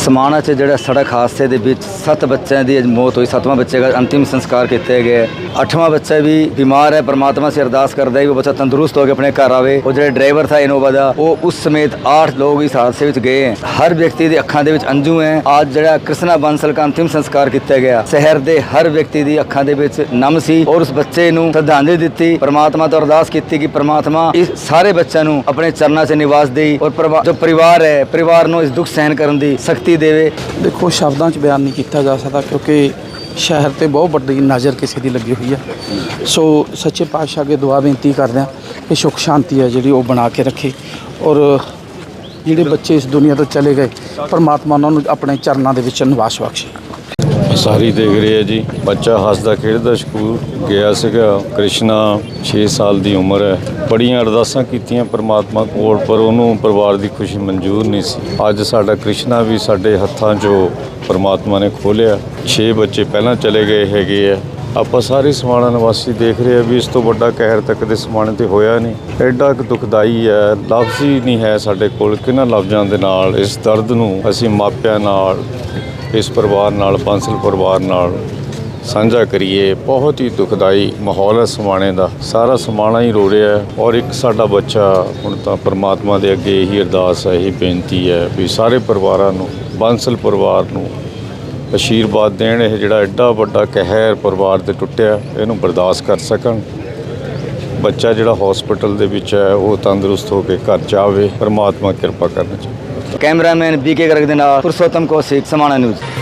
ਸਮਾਣਾ 'ਚ ਜਿਹੜਾ ਸੜਕ ਹਾਦਸੇ ਦੇ ਵਿੱਚ ਸੱਤ ਬੱਚਿਆਂ ਦੀ ਅੱਜ ਮੌਤ ਹੋਈ। ਸੱਤਵਾਂ ਬੱਚੇ ਦਾ ਅੰਤਿਮ ਸੰਸਕਾਰ ਕੀਤਾ ਗਿਆ ਅੱਠਵਾਂ ਬੱਚਾ ਵੀ ਬਿਮਾਰ ਹੈ, ਪਰਮਾਤਮਾ ਸੇ ਅਰਦਾਸ ਕਰਦਾ ਹੈ ਕਿ ਉਹ ਬੱਚਾ ਤੰਦਰੁਸਤ ਹੋ ਕੇ ਆਪਣੇ ਘਰ ਆਵੇ। ਉਹ ਜਿਹੜਾ ਡਰਾਈਵਰ ਥਾ ਇਨੋਵਾ ਦਾ, ਉਹ ਉਸ ਸਮੇਤ 8 ਲੋਕ ਇਸ ਹਾਦਸੇ ਵਿੱਚ ਗਏ ਹੈ। ਹਰ ਵਿਅਕਤੀ ਦੇ ਅੱਖਾਂ ਦੇ ਵਿੱਚ ਅੰਜੂ ਹੈ। ਅੱਜ ਜਿਹੜਾ ਕ੍ਰਿਸ਼ਨਾ ਬਾਂਸਲ ਦਾ ਅੰਤਿਮ ਸੰਸਕਾਰ ਕੀਤਾ ਗਿਆ। ਸ਼ਹਿਰ ਦੇ ਹਰ ਵਿਅਕਤੀ ਦੀ ਅੱਖਾਂ ਦੇ ਵਿੱਚ ਨਮ ਸੀ ਔਰ ਉਸ ਬੱਚੇ ਨੂੰ ਸ਼ਰਧਾਂਜਲੀ ਦਿੱਤੀ। ਪਰਮਾਤਮਾ ਤੋਂ ਅਰਦਾਸ ਕੀਤੀ ਕਿ ਪਰਮਾਤਮਾ ਇਸ ਸਾਰੇ ਬੱਚਿਆਂ ਨੂੰ ਆਪਣੇ ਚਰਨਾਂ 'ਚ ਨਿਵਾਸ ਦੇਈ ਔਰ ਪਰਿਵਾ- ਜੋ ਪਰਿਵਾਰ ਹੈ, ਪਰਿਵਾਰ ਨੂੰ ਇਸ ਦੁੱਖ ਸਹਿਣ ਕਰਨ ਦੀ ਸ਼ਕਤੀ ਦੇਵੇ। ਦੇਖੋ, ਸ਼ਬਦਾਂ 'ਚ ਬਿਆਨ ਨਹੀਂ ਕੀਤਾ। ਕੀਤਾ ਜਾ ਸਕਦਾ ਕਿਉਂਕਿ ਸ਼ਹਿਰ ਤੇ ਬਹੁਤ ਵੱਡੀ ਨਜ਼ਰ ਕਿਸੇ ਦੀ ਲੱਗੀ ਹੋਈ ਹੈ ਸੋ ਸੱਚੇ ਪਾਤਸ਼ਾਹ ਅੱਗੇ ਦੁਆ ਬੇਨਤੀ ਕਰਦੇ ਹਾਂ ਕਿ ਸੁਖ ਸ਼ਾਂਤੀ ਹੈ ਜਿਹੜੀ ਉਹ ਬਣਾ ਕੇ ਰੱਖੇ ਔਰ ਜਿਹੜੇ ਬੱਚੇ ਇਸ ਦੁਨੀਆ ਤੋਂ ਚਲੇ ਗਏ, ਪਰਮਾਤਮਾ ਉਹਨਾਂ ਨੂੰ ਆਪਣੇ ਚਰਨਾਂ ਦੇ ਵਿੱਚ ਨਿਵਾਸ ਬਖਸ਼ੇ। ਸਾਰੀ ਦੇਖ ਰਹੇ ਆ ਜੀ। ਬੱਚਾ ਹੱਸਦਾ ਖੇਡਦਾ ਸਕੂਲ ਗਿਆ ਸੀਗਾ। ਕ੍ਰਿਸ਼ਨਾ 6 ਸਾਲ ਦੀ ਉਮਰ ਹੈ। ਬੜੀਆਂ ਅਰਦਾਸਾਂ ਕੀਤੀਆਂ ਪ੍ਰਮਾਤਮਾ ਕੋਲ, ਪਰ ਉਹਨੂੰ ਪਰਿਵਾਰ ਦੀ ਖੁਸ਼ੀ ਮਨਜ਼ੂਰ ਨਹੀਂ ਸੀ। ਅੱਜ ਸਾਡਾ ਕ੍ਰਿਸ਼ਨਾ ਵੀ ਸਾਡੇ ਹੱਥਾਂ 'ਚੋਂ ਪ੍ਰਮਾਤਮਾ ਨੇ ਖੋਲਿਆ 6 ਬੱਚੇ ਪਹਿਲਾਂ ਚਲੇ ਗਏ ਹੈਗੇ ਆ। ਆਪਾਂ ਸਾਰੇ ਸਮਾਣਾ ਨਿਵਾਸੀ ਦੇਖ ਰਹੇ ਆ ਵੀ ਇਸ ਤੋਂ ਵੱਡਾ ਕਹਿਰ ਤੱਕ ਦੇ ਸਮਾਣੇ ਤੇ ਹੋਇਆ ਨਹੀਂ। ਐਡਾ ਕੁ ਦੁਖਦਾਈ ਹੈ। ਲਫ਼ਜ਼ ਹੀ ਨਹੀਂ ਹੈ ਸਾਡੇ ਕੋਲ। ਕਿਹਨਾਂ ਲਫ਼ਜ਼ਾਂ ਦੇ ਨਾਲ ਇਸ ਦਰਦ ਨੂੰ ਅਸੀਂ ਮਾਪਿਆਂ ਨਾਲ ਇਸ ਪਰਿਵਾਰ ਨਾਲ, ਬਾਂਸਲ ਪਰਿਵਾਰ ਨਾਲ ਸਾਂਝਾ ਕਰੀਏ। ਬਹੁਤ ਹੀ ਦੁਖਦਾਈ ਮਾਹੌਲ ਹੈ ਸਮਾਣੇ ਦਾ। ਸਾਰਾ ਸਮਾਣਾ ਹੀ ਰੋ ਰਿਹਾ ਹੈ ਔਰ ਇੱਕ ਸਾਡਾ ਬੱਚਾ ਹੁਣ ਤਾਂ ਪਰਮਾਤਮਾ ਦੇ ਅੱਗੇ ਇਹੀ ਅਰਦਾਸ ਹੈ, ਇਹੀ ਬੇਨਤੀ ਹੈ ਵੀ ਸਾਰੇ ਪਰਿਵਾਰਾਂ ਨੂੰ, ਬਾਂਸਲ ਪਰਿਵਾਰ ਨੂੰ ਅਸ਼ੀਰਵਾਦ ਦੇਣ। ਇਹ ਜਿਹੜਾ ਐਡਾ ਵੱਡਾ ਕਹਿਰ ਪਰਿਵਾਰ ਤੇ ਟੁੱਟਿਆ, ਇਹਨੂੰ ਬਰਦਾਸ਼ਤ ਕਰ ਸਕਣ। ਬੱਚਾ ਜਿਹੜਾ ਹਸਪੀਟਲ ਦੇ ਵਿੱਚ ਹੈ, ਉਹ ਤੰਦਰੁਸਤ ਹੋ ਕੇ ਘਰ ਜਾਵੇ ਪਰਮਾਤਮਾ ਕਿਰਪਾ ਕਰਨਾ। ਚਾਹੀਦਾ ਕੈਮਰਾਮੈਨ ਬੀਕੇ ਗਰਗ ਦੇ ਨਾਲ ਪੁਰਸ਼ੋਤਮ ਕੌਸ਼ਿਕ ਸਮਾਣਾ ਨਿਊਜ਼।